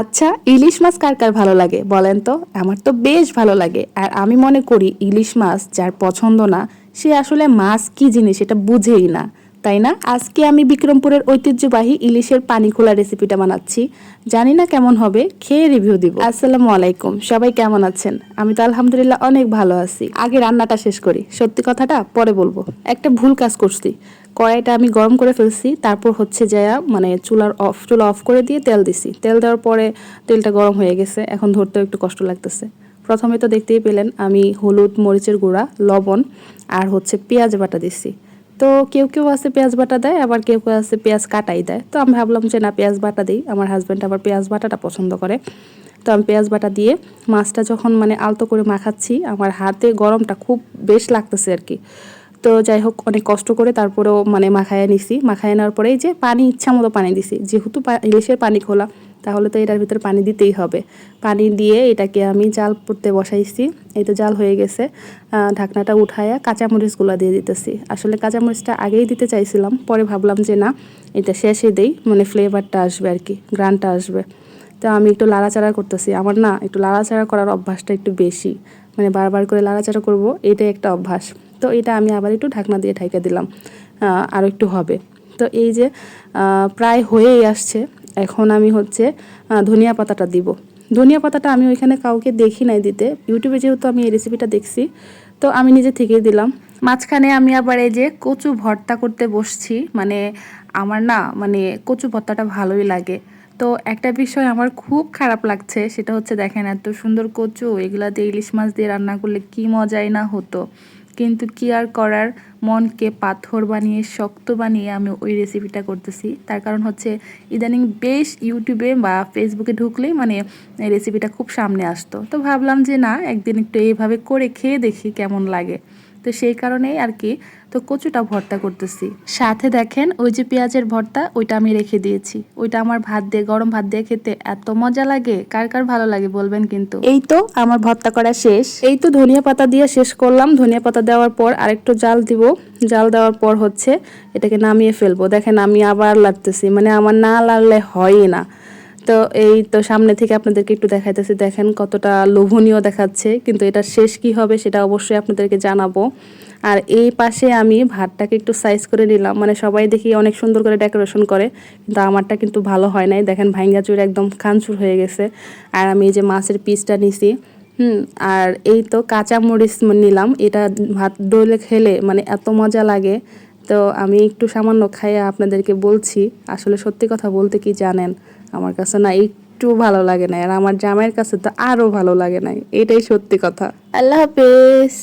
আচ্ছা ইলিশ মাছ কার কার ভালো লাগে বলেন তো? আমার তো বেশ ভালো লাগে। আর আমি মনে করি ইলিশ মাছ যার পছন্দ না, সে আসলে মাছ কি জিনিস এটা বুঝেই না। তাই না? আজকে আমি বিক্রমপুরের ঐতিহ্যবাহী ইলিশের পানি খোলা রেসিপিটা বানাচ্ছি। জানি না কেমন হবে, খেয়ে রিভিউ দিব। আসসালামু আলাইকুম, সবাই কেমন আছেন? আমি তো আলহামদুলিল্লাহ অনেক ভালো আছি। আগে রান্নাটা শেষ করি। সত্যি কথাটা পরে বলব। একটা ভুল কাজ করছি। কড়াইটা আমি গরম করে ফেলছি, তারপর হচ্ছে যে মানে চুলার অফ চুলা অফ করে দিয়ে তেল দিছি। তেল দেওয়ার পরে তেলটা গরম হয়ে গেছে, এখন ধরতেও একটু কষ্ট লাগতেছে। প্রথমে তো দেখতেই পেলেন, আমি হলুদ, মরিচের গুঁড়া, লবণ আর হচ্ছে পেঁয়াজ বাটা দিছি। তো কেউ কেউ আছে পেঁয়াজ বাটা দেয়, আবার কেউ কেউ আছে পেঁয়াজ কাটাই দেয়। তো আমি ভাবলাম যে না, পেঁয়াজ বাটা দিই। আমার হাজব্যান্ড আবার পেঁয়াজ বাটাটা পছন্দ করে। তো আমি পেঁয়াজ বাটা দিয়ে মাছটা যখন মানে আলতো করে মাখাচ্ছি, আমার হাতে গরমটা খুব বেশ লাগতেছে আর কি। তো যাই হোক, অনেক কষ্ট করে তারপরেও মানে মাখায় নিছি। মাখায় নেওয়ার পরেই যে পানি ইচ্ছা মতো পানি দিছি। যেহেতু ইলিশের পানি খোলা তাহলে তো এটার ভিতরে পানি দিতেই হবে। পানি দিয়ে এটাকে আমি জাল পড়তে বসাইছি। এই তো জাল হয়ে গেছে। ঢাকনাটা উঠায়া কাঁচামরিচগুলো দিয়ে দিতেছি। আসলে কাঁচামরিচটা আগেই দিতে চাইছিলাম, পরে ভাবলাম যে না, এটা শেষে দেই মানে ফ্লেভারটা আসবে আর কি, গ্রানটা আসবে। তো আমি একটু লাড়াচাড়া করতেছি। আমার না, একটু লাড়াচাড়া করার অভ্যাসটা একটু বেশি। মানে বারবার করে লাড়াচাড়া করব, এটাই একটা অভ্যাস। তো এটা আমি আবার একটু ঢাকনা দিয়ে ঢাইকা দিলাম আরও একটু হবে। তো এই যে প্রায় হয়েই আসছে। এখন আমি হচ্ছে ধনিয়া পাতাটা দিব। ধনিয়া পাতাটা আমি ওইখানে কাউকে দেখি নাই দিতে। ইউটিউবে যেহেতু আমি এই রেসিপিটা দেখছি, তো আমি নিজে থেকেই দিলাম। মাঝখানে আমি আবার এই যে কচু ভর্তা করতে বসছি মানে আমার না মানে কচু ভর্তাটা ভালোই লাগে। তো একটা বিষয় আমার খুব খারাপ লাগছে, সেটা হচ্ছে দেখেন এত সুন্দর কচু এগুলা দিয়ে ইলিশ মাছ দিয়ে রান্না করলে কি মজাই না হতো। কিন্তু কি আর করার? মনকে পাথর বানিয়ে, শক্ত বানিয়ে আমি ওই রেসিপিটা করতেছি। তার কারণ হচ্ছে, ইদানিং বেশ ইউটিউবে বা ফেসবুকে ঢুকলেই মানে রেসিপিটা খুব সামনে আসতো। তো ভাবলাম যে না, একদিন একটু এইভাবে করে খেয়ে দেখি কেমন লাগে। তো সেই কারণেই আর কি তো কচুটা ভর্তা করতেছি। সাথে দেখেন ওই যে পেঁয়াজের ভর্তা ওইটা আমি রেখে দিয়েছি। ওইটা আমার ভাত দিয়ে গরম ভাত দিয়ে খেতে এত মজা লাগে। কার কার ভালো লাগে বলবেন কিন্তু। এই তো আমার ভর্তা করা শেষ। এই তো ধনিয়া পাতা দিয়ে শেষ করলাম। ধনিয়া পাতা দেওয়ার পর আরেকটু জাল দিব। জাল দেওয়ার পর হচ্ছে এটাকে নামিয়ে ফেলব। দেখেন আমি আবার লাগতেছি মানে আমার না লাগলে হয়ই না। তো এই তো সামনে থেকে আপনাদেরকে একটু দেখাইতেছি, দেখেন কতটা লোভনীয় দেখাচ্ছে। কিন্তু এটা শেষ কি হবে সেটা অবশ্যই আপনাদেরকে জানাব। আর এই পাশে আমি ভাতটাকে একটু সাইজ করে নিলাম। মানে সবাই দেখি অনেক সুন্দর করে ডেকোরেশন করে, কিন্তু আমারটা কিন্তু ভালো হয় নাই। দেখেন ভাইঙ্গা চুর একদম খানচুর হয়ে গেছে। আর আমি এই যে মাছের পিসটা নিছি, হুম, আর এই তো কাঁচা মরিচ নিলাম। এটা ভাত ডলে খেলে মানে এত মজা লাগে। তো আমি একটু সামান্য খাইয়ে আপনাদেরকে বলছি, আসলে সত্যি কথা বলতে কি জানেন? আমার কাছে না একটু ভালো লাগে না আর আমার জামাইয়ের কাছে তো আরও ভালো লাগে না এটাই সত্যি কথা। আল্লাহ হাফেজ।